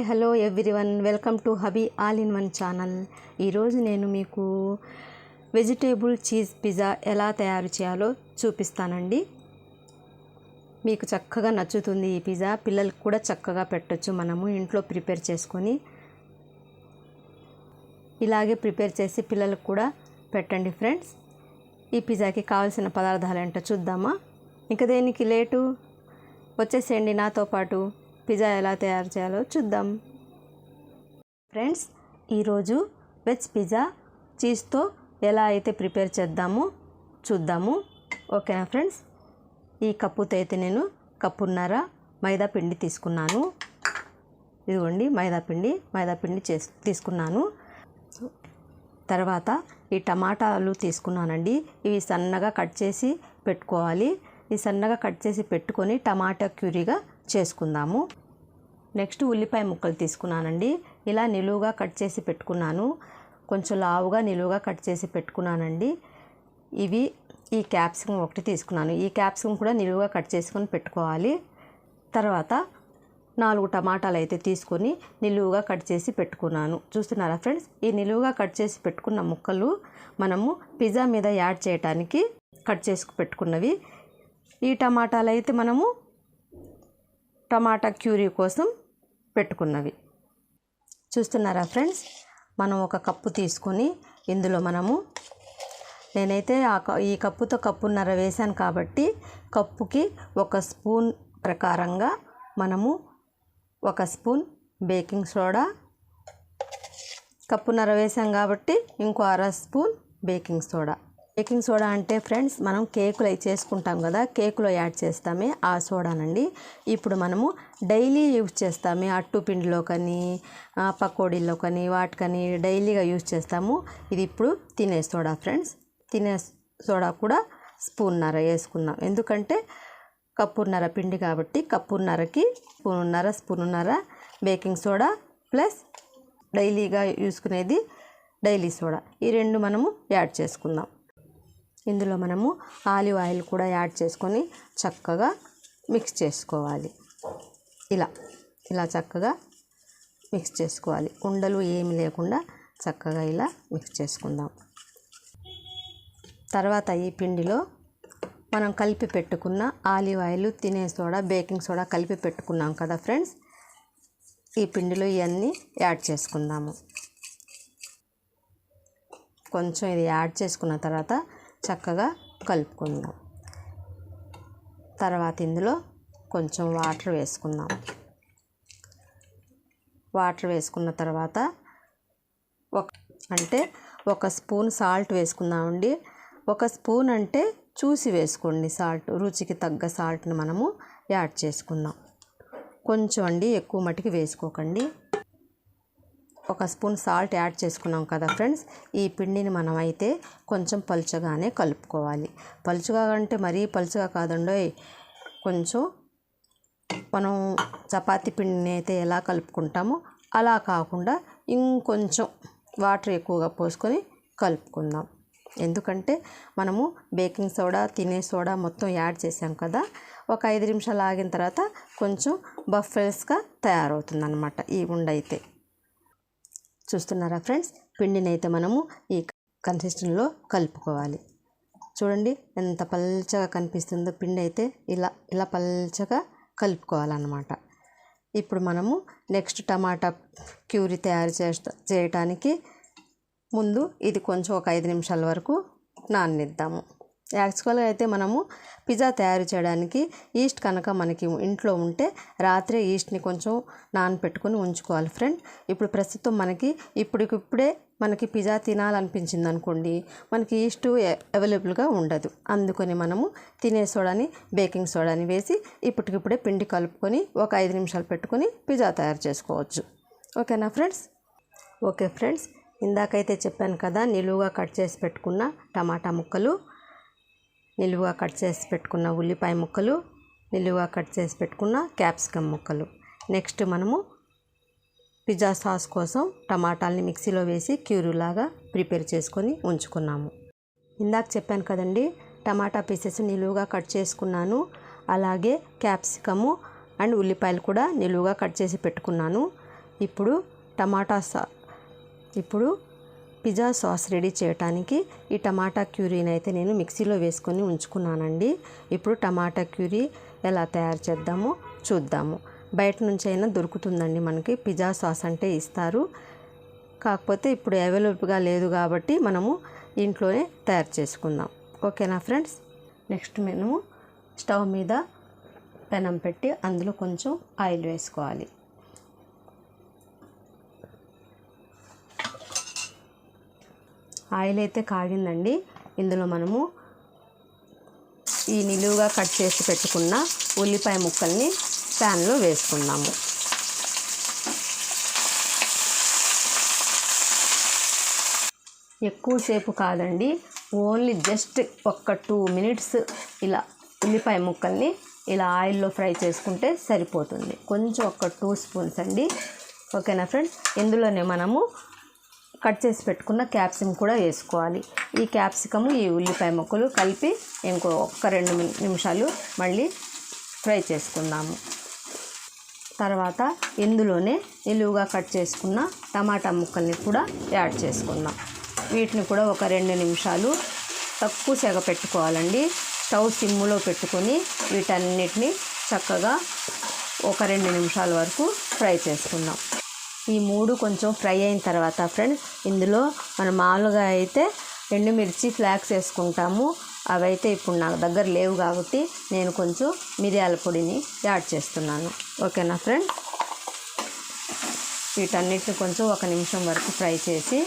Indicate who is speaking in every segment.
Speaker 1: Hi hello everyone. Welcome to hobby all in one channel. ఈరోజు నేను మీకు vegetable cheese pizza ఎలా తయారు చేయాలో చూపిస్తానండి. మీకు చక్కగా నచ్చుతుంది ఈ పిజ్జా. పిల్లలకు కూడా చక్కగా పెట్టొచ్చు మనము. ఇంట్లో ప్రిపేర్ చేసుకొని ఇలాగే ప్రిపేర్ చేసి పిల్లలకు కూడా పెట్టండి ఫ్రెండ్స్. ఈ పిజ్జాకి కావాల్సిన పదార్థాలు ఏంటో చూద్దామా. ఇంకా దేనికి లేటు? వచ్చేసేయండి నాతో పాటు. పిజ్జా ఎలా తయారు చేయాలో చూద్దాం. ఫ్రెండ్స్ ఈరోజు వెజ్ పిజ్జా చీజ్తో ఎలా అయితే ప్రిపేర్ చేద్దామో చూద్దాము. ఓకేనా ఫ్రెండ్స్? ఈ కప్పుతో అయితే నేను కప్పున్నర మైదా పిండి తీసుకున్నాను. ఇదిగోండి మైదా పిండి మైదా పిండి చేసి తీసుకున్నాను. తర్వాత ఈ టమాటాలు తీసుకున్నానండి. ఇవి సన్నగా కట్ చేసి పెట్టుకోవాలి. ఈ సన్నగా కట్ చేసి పెట్టుకొని టమాటా క్యూరీగా చేసుకుందాము. నెక్స్ట్ ఉల్లిపాయ ముక్కలు తీసుకున్నానండి. ఇలా నిలువుగా కట్ చేసి పెట్టుకున్నాను. కొంచెం లావుగా నిలువుగా కట్ చేసి పెట్టుకున్నానండి. ఇవి ఈ క్యాప్సికం ఒకటి తీసుకున్నాను. ఈ క్యాప్సికం కూడా నిలువుగా కట్ చేసుకొని పెట్టుకోవాలి. తర్వాత నాలుగు టమాటాలు అయితే తీసుకొని నిలువుగా కట్ చేసి పెట్టుకున్నాను. చూస్తున్నారా ఫ్రెండ్స్? ఈ నిలువుగా కట్ చేసి పెట్టుకున్న ముక్కలు మనము పిజ్జా మీద యాడ్ చేయడానికి కట్ చేసి పెట్టుకున్నవి. ఈ టమాటాలు అయితే మనము టమాటా క్యూరీ కోసం పెట్టుకున్నవి. చూస్తున్నారా ఫ్రెండ్స్? మనం ఒక కప్పు తీసుకొని ఇందులో మనము నేనైతే ఆ ఈ కప్పుతో కప్పున్నర వేశాను కాబట్టి కప్పుకి ఒక స్పూన్ ప్రకారంగా మనము ఒక స్పూన్ బేకింగ్ సోడా కప్పున్నర వేసాం కాబట్టి ఇంకో అర spoon baking soda. Baking soda అంటే ఫ్రెండ్స్ మనం కేకులు అవి చేసుకుంటాం కదా కేకులో యాడ్ చేస్తామే ఆ సోడానండి. ఇప్పుడు మనము డైలీ యూజ్ చేస్తామే అట్టు పిండిలో కానీ పకోడీల్లో కానీ వాటికని డైలీగా యూజ్ చేస్తాము. ఇది ఇప్పుడు తినే సోడా ఫ్రెండ్స్. తినే సోడా కూడా స్పూన్నర వేసుకున్నాం ఎందుకంటే కప్పున్నర పిండి కాబట్టి కప్పున్నరకి స్పూన్నర స్పూన్నర బేకింగ్ సోడా ప్లస్ డైలీగా యూసుకునేది డైలీ సోడా. ఈ రెండు మనము యాడ్ చేసుకుందాం. ఇందులో మనము ఆలివ్ ఆయిల్ కూడా యాడ్ చేసుకొని చక్కగా మిక్స్ చేసుకోవాలి. ఇలా ఇలా చక్కగా మిక్స్ చేసుకోవాలి. ఉండలు ఏమి లేకుండా చక్కగా ఇలా మిక్స్ చేసుకుందాం. తర్వాత ఈ పిండిలో మనం కలిపి పెట్టుకున్న ఆలివ్ ఆయిల్ తినే సోడా బేకింగ్ సోడా కలిపి పెట్టుకున్నాం కదా ఫ్రెండ్స్? ఈ పిండిలో ఇవన్నీ యాడ్ చేసుకుందాము. కొంచెం ఇది యాడ్ చేసుకున్న తర్వాత చక్కగా కలుపుకుందాం. తర్వాత ఇందులో కొంచెం వాటర్ వేసుకుందాం. వాటర్ వేసుకున్న తర్వాత ఒక అంటే ఒక స్పూన్ సాల్ట్ వేసుకుందామండి. ఒక స్పూన్ అంటే చూసి వేసుకోండి సాల్ట్ రుచికి తగ్గ సాల్ట్ని మనము యాడ్ చేసుకుందాం. కొంచెం అండి ఎక్కువ మటుకి వేసుకోకండి. ఒక స్పూన్ సాల్ట్ యాడ్ చేసుకున్నాం కదా ఫ్రెండ్స్. ఈ పిండిని మనం అయితే కొంచెం పలుచగానే కలుపుకోవాలి. పలుచగా అంటే మరీ పలుచగా కాదండి కొంచెం మనం చపాతీ పిండిని అయితే ఎలా కలుపుకుంటామో అలా కాకుండా ఇంకొంచెం వాటర్ ఎక్కువగా పోసుకొని కలుపుకుందాం. ఎందుకంటే మనము బేకింగ్ సోడా తినే సోడా మొత్తం యాడ్ చేసాం కదా ఒక ఐదు నిమిషాలు ఆగిన తర్వాత కొంచెం బఫెల్స్గా తయారవుతుంది అనమాట ఈ ఉండైతే. చూస్తున్నారా ఫ్రెండ్స్? పిండిని అయితే మనము ఈ కన్సిస్టెన్లో కలుపుకోవాలి. చూడండి ఎంత పల్చగా కనిపిస్తుందో పిండి అయితే ఇలా ఇలా పల్చగా కలుపుకోవాలన్నమాట. ఇప్పుడు మనము నెక్స్ట్ టమాటా క్యూరీ తయారు చేస్తా చేయటానికి ముందు ఇది కొంచెం ఒక ఐదు నిమిషాల వరకు నాననిద్దాము. యాక్చువల్గా అయితే మనము పిజ్జా తయారు చేయడానికి ఈస్ట్ కనుక మనకి ఇంట్లో ఉంటే రాత్రే ఈస్ట్ని కొంచెం నానపెట్టుకుని ఉంచుకోవాలి ఫ్రెండ్. ఇప్పుడు ప్రస్తుతం మనకి ఇప్పటికిప్పుడే మనకి పిజ్జా తినాలనిపించింది అనుకోండి మనకి ఈస్ట్ అవైలబుల్గా ఉండదు. అందుకని మనము తినే సోడాని బేకింగ్ సోడాని వేసి ఇప్పటికిప్పుడే పిండి కలుపుకొని ఒక ఐదు నిమిషాలు పెట్టుకొని పిజ్జా తయారు చేసుకోవచ్చు. ఓకేనా ఫ్రెండ్స్? ఓకే ఫ్రెండ్స్ ఇందాకైతే చెప్పాను కదా నిలువుగా కట్ చేసి పెట్టుకున్న టమాటా ముక్కలు. నిలువుగా కట్ చేసి పెట్టుకున్న ఉల్లిపాయ ముక్కలు నిలువుగా కట్ చేసి పెట్టుకున్న క్యాప్సికమ్ ముక్కలు. నెక్స్ట్ మనము పిజ్జా సాస్ కోసం టమాటాలని మిక్సీలో వేసి క్యూరులాగా ప్రిపేర్ చేసుకొని ఉంచుకున్నాము. ఇందాక చెప్పాను కదండి టమాటా పీసెస్ నిలువుగా కట్ చేసుకున్నాను. అలాగే క్యాప్సికము అండ్ ఉల్లిపాయలు కూడా నిలువుగా కట్ చేసి పెట్టుకున్నాను. ఇప్పుడు టమాటా సా ఇప్పుడు పిజ్జా సాస్ రెడీ చేయడానికి ఈ టమాటా క్యూరీని అయితే నేను మిక్సీలో వేసుకొని ఉంచుకున్నానండి. ఇప్పుడు టమాటా క్యూరీ ఎలా తయారు చేద్దామో చూద్దాము. బయట నుంచి అయినా దొరుకుతుందండి మనకి. పిజ్జా సాస్ అంటే ఇస్తారు. కాకపోతే ఇప్పుడు అవైలబుల్గా లేదు కాబట్టి మనము ఇంట్లోనే తయారు చేసుకుందాం. ఓకేనా ఫ్రెండ్స్? నెక్స్ట్ మేము స్టవ్ మీద పెనం పెట్టి అందులో కొంచెం ఆయిల్ వేసుకోవాలి. ఆయిల్ అయితే కాగిందండి. ఇందులో మనము ఈ నిలువుగా కట్ చేసి పెట్టుకున్న ఉల్లిపాయ ముక్కల్ని ప్యాన్లో వేసుకుందాము. ఎక్కువసేపు కాదండి. ఓన్లీ జస్ట్ ఒక్క టూ మినిట్స్ ఇలా ఉల్లిపాయ ముక్కల్ని ఇలా ఆయిల్లో ఫ్రై చేసుకుంటే సరిపోతుంది. కొంచెం ఒక టూ స్పూన్స్ అండి. ఓకేనా ఫ్రెండ్స్? ఇందులోనే మనము కట్ చేసి పెట్టుకున్న క్యాప్సికం కూడా వేసుకోవాలి. ఈ క్యాప్సికము ఈ ఉల్లిపాయ ముక్కలు కలిపి ఇంకో ఒక్క రెండు నిమిషాలు మళ్ళీ ఫ్రై చేసుకుందాము. తర్వాత ఇందులోనే నిలువుగా కట్ చేసుకున్న టమాటా ముక్కల్ని కూడా యాడ్ చేసుకుందాం. వీటిని కూడా ఒక రెండు నిమిషాలు తక్కువ సెగ పెట్టుకోవాలండి. స్టవ్ సిమ్ములో పెట్టుకొని వీటన్నిటిని చక్కగా ఒక రెండు నిమిషాల వరకు ఫ్రై చేసుకుందాం. ఈ మూడు కొంచెం ఫ్రై అయిన తర్వాత ఫ్రెండ్స్ ఇందులో మనం మామూలుగా అయితే ఎండుమిర్చి ఫ్లాక్స్ వేసుకుంటాము. అవైతే ఇప్పుడు నాకు దగ్గర లేవు కాబట్టి నేను కొంచెం మిరియాల పొడిని యాడ్ చేస్తున్నాను. ఓకేనా ఫ్రెండ్ వీటన్నిటిని కొంచెం ఒక నిమిషం వరకు ఫ్రై చేసి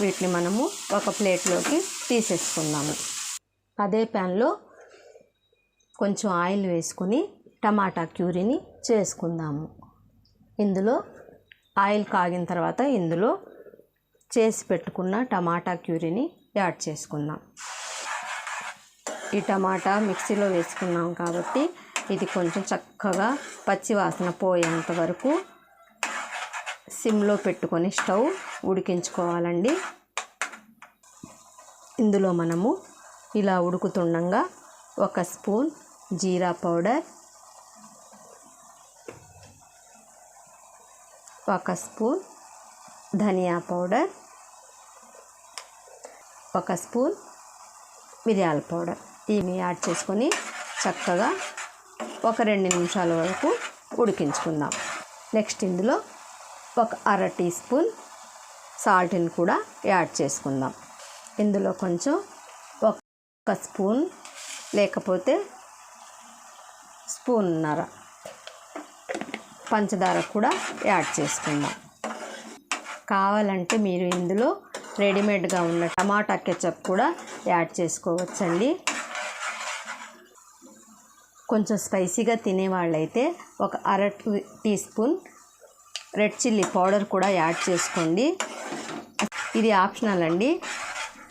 Speaker 1: వీటిని మనము ఒక ప్లేట్లోకి తీసేసుకుందాము. అదే ప్యాన్లో కొంచెం ఆయిల్ వేసుకొని టమాటా క్యూరీని చేసుకుందాము. ఇందులో ఆయిల్ కాగిన తర్వాత ఇందులో చేసి పెట్టుకున్న టమాటా క్యూరీని యాడ్ చేసుకుందాం. ఈ టమాటా మిక్సీలో వేసుకున్నాం కాబట్టి ఇది కొంచెం చక్కగా పచ్చి వాసన పోయేంత వరకు సిమ్లో పెట్టుకొని స్టవ్ ఉడికించుకోవాలండి. ఇందులో మనము ఇలా ఉడుకుతుండగా ఒక స్పూన్ జీరా పౌడర్ ఒక స్పూన్ ధనియా పౌడర్ ఒక స్పూన్ మిరియాల పౌడర్. ఇవి యాడ్ చేసుకొని చక్కగా ఒక రెండు నిమిషాల వరకు ఉడికించుకుందాం. నెక్స్ట్ ఇందులో ఒక అర టీ స్పూన్ సాల్ట్ని కూడా యాడ్ చేసుకుందాం. ఇందులో కొంచెం ఒక స్పూన్ లేకపోతే స్పూన్నర పంచదార కూడా యాడ్ చేసుకుందాం. కావాలంటే మీరు ఇందులో రెడీమేడ్గా ఉన్న టమాటా కెచప్ కూడా యాడ్ చేసుకోవచ్చండి. కొంచెం స్పైసీగా తినేవాళ్ళైతే ఒక అర teaspoon red chilli powder కూడా యాడ్ చేసుకోండి. ఇది ఆప్షనల్ అండి.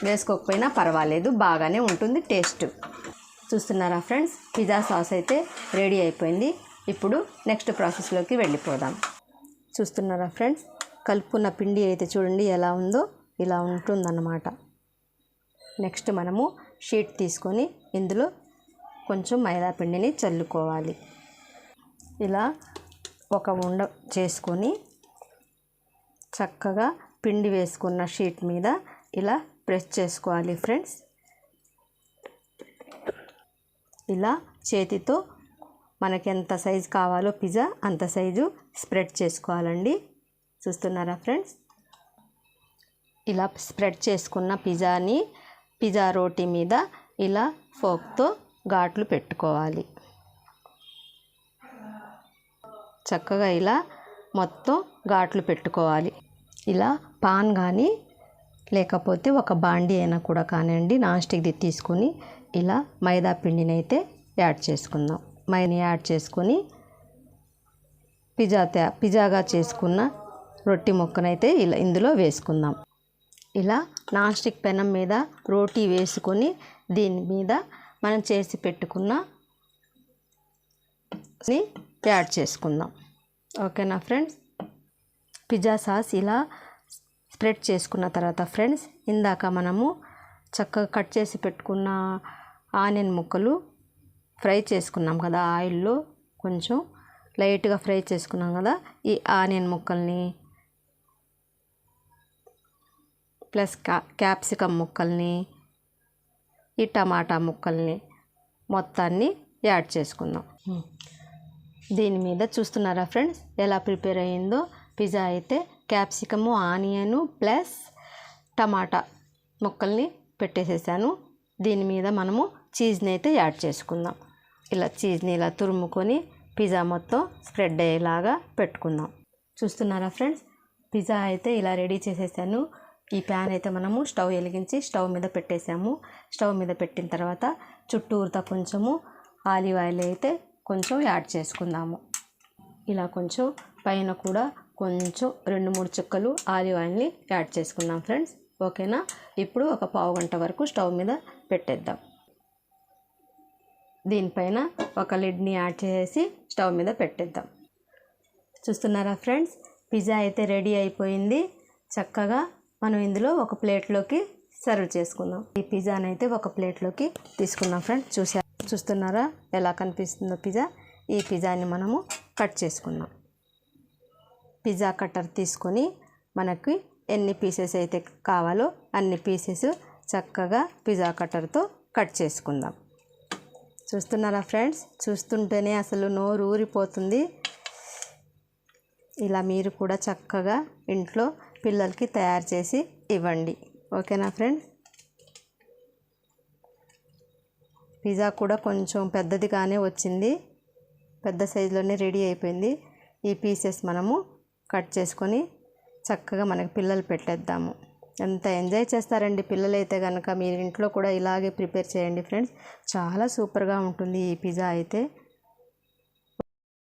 Speaker 1: వేసుకోకపోయినా పర్వాలేదు బాగానే ఉంటుంది టేస్ట్. చూస్తున్నారా ఫ్రెండ్స్? పిజ్జా సాస్ అయితే రెడీ అయిపోయింది. ఇప్పుడు నెక్స్ట్ ప్రాసెస్లోకి వెళ్ళిపోదాం. చూస్తున్నారా ఫ్రెండ్స్ కలుపుకున్న పిండి అయితే చూడండి ఎలా ఉందో ఇలా ఉంటుందన్నమాట. నెక్స్ట్ మనము షీట్ తీసుకొని ఇందులో కొంచెం మైదా పిండిని చల్లుకోవాలి. ఇలా ఒక ఉండ చేసుకొని చక్కగా పిండి వేసుకున్న షీట్ మీద ఇలా ప్రెస్ చేసుకోవాలి ఫ్రెండ్స్ ఇలా చేతితో మనకి ఎంత సైజు కావాలో పిజ్జా అంత సైజు స్ప్రెడ్ చేసుకోవాలండి. చూస్తున్నారా ఫ్రెండ్స్? ఇలా స్ప్రెడ్ చేసుకున్న పిజ్జాని పిజ్జా రోటీ మీద ఇలా ఫోక్తో ఘాట్లు పెట్టుకోవాలి. చక్కగా ఇలా మొత్తం ఘాట్లు పెట్టుకోవాలి. ఇలా పాన్ కానీ లేకపోతే ఒక బాండి అయినా కూడా కానివ్వండి నాన్ స్టిక్ది తీసుకొని ఇలా మైదా పిండిని అయితే యాడ్ చేసుకుందాం. మైని యాడ్ చేసుకొని పిజ్జా తే పిజ్జాగా చేసుకున్న రొట్టి ముక్కనైతే ఇలా ఇందులో వేసుకుందాం. ఇలా నాన్ స్టిక్ పెనం మీద రోటీ వేసుకొని దీని మీద మనం చేసి పెట్టుకున్న ని యాడ్ చేసుకుందాం. ఓకేనా ఫ్రెండ్స్? పిజ్జా సాస్ ఇలా స్ప్రెడ్ చేసుకున్న తర్వాత ఫ్రెండ్స్ ఇందాక మనము చక్కగా కట్ చేసి పెట్టుకున్న ఆనియన్ ముక్కలు ఫ్రై చేసుకున్నాం కదా ఆయిల్లో కొంచెం లైట్గా ఫ్రై చేసుకున్నాం కదా ఈ ఆనియన్ ముక్కల్ని ప్లస్ క్యా క్యాప్సికమ్ ముక్కల్ని ఈ టమాటా ముక్కల్ని మొత్తాన్ని యాడ్ చేసుకుందాం. దీని మీద చూస్తున్నారా ఫ్రెండ్స్? ఎలా ప్రిపేర్ అయ్యిందో? పిజ్జా అయితే క్యాప్సికము ఆనియను ప్లస్ టమాటా ముక్కల్ని పెట్టేసేసాను. దీని మీద మనము చీజ్ని అయితే యాడ్ చేసుకుందాం. ఇలా చీజ్ని ఇలా తురుముకొని పిజ్జా మొత్తం స్ప్రెడ్ అయ్యేలాగా పెట్టుకుందాం. చూస్తున్నారా ఫ్రెండ్స్? పిజ్జా అయితే ఇలా రెడీ చేసేసాను. ఈ ప్యాన్ అయితే మనము స్టవ్ వెలిగించి స్టవ్ మీద పెట్టేసాము. స్టవ్ మీద పెట్టిన తర్వాత చుట్టూరుతా కొంచెము ఆలివ్ ఆయిల్ అయితే కొంచెం యాడ్ చేసుకుందాము. ఇలా కొంచెం పైన కూడా కొంచెం రెండు మూడు చుక్కలు ఆలివ్ ఆయిల్ని యాడ్ చేసుకుందాం ఫ్రెండ్స్. ఓకేనా? ఇప్పుడు ఒక పావు గంట వరకు స్టవ్ మీద పెట్టేద్దాం. దీనిపైన ఒక లిడ్ని యాడ్ చేసి స్టవ్ మీద పెట్టేద్దాం. చూస్తున్నారా ఫ్రెండ్స్? పిజ్జా అయితే రెడీ అయిపోయింది. చక్కగా మనం ఇందులో ఒక ప్లేట్లోకి సర్వ్ చేసుకుందాం. ఈ పిజ్జాని అయితే ఒక ప్లేట్లోకి తీసుకున్నాం ఫ్రెండ్స్. చూసా చూస్తున్నారా ఎలా కనిపిస్తుందో పిజ్జా? ఈ పిజ్జాని మనము కట్ చేసుకున్నాం పిజ్జా కట్టర్ తీసుకొని మనకి ఎన్ని పీసెస్ అయితే కావాలో అన్ని పీసెస్ చక్కగా పిజ్జా కట్టర్తో కట్ చేసుకుందాం. చూస్తున్నారా ఫ్రెండ్స్? చూస్తుంటేనే అసలు నోరు ఊరిపోతుంది. ఇలా మీరు కూడా చక్కగా ఇంట్లో పిల్లలకి తయారు చేసి ఇవ్వండి. ఓకేనా ఫ్రెండ్స్? పిజ్జా కూడా కొంచెం పెద్దదిగానే వచ్చింది. పెద్ద సైజులోనే రెడీ అయిపోయింది. ఈ పీసెస్ మనము కట్ చేసుకొని చక్కగా మనకి పిల్లలు పెట్టేద్దాము. ఎంత ఎంజాయ్ చేస్తారండి పిల్లలైతే కనుక మీరు ఇంట్లో కూడా ఇలాగే ప్రిపేర్ చేయండి ఫ్రెండ్స్. చాలా సూపర్గా ఉంటుంది ఈ పిజ్జా అయితే.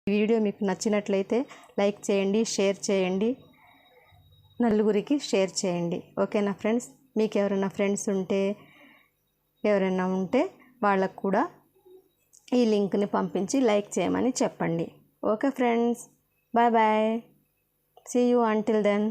Speaker 1: ఈ వీడియో మీకు నచ్చినట్లయితే లైక్ చేయండి షేర్ చేయండి. నలుగురికి షేర్ చేయండి. ఓకేనా ఫ్రెండ్స్? మీకు ఎవరైనా ఫ్రెండ్స్ ఉంటే ఎవరైనా ఉంటే వాళ్ళకు కూడా ఈ లింక్ని పంపించి లైక్ చేయమని చెప్పండి. Okay friends? Bye bye. See you until then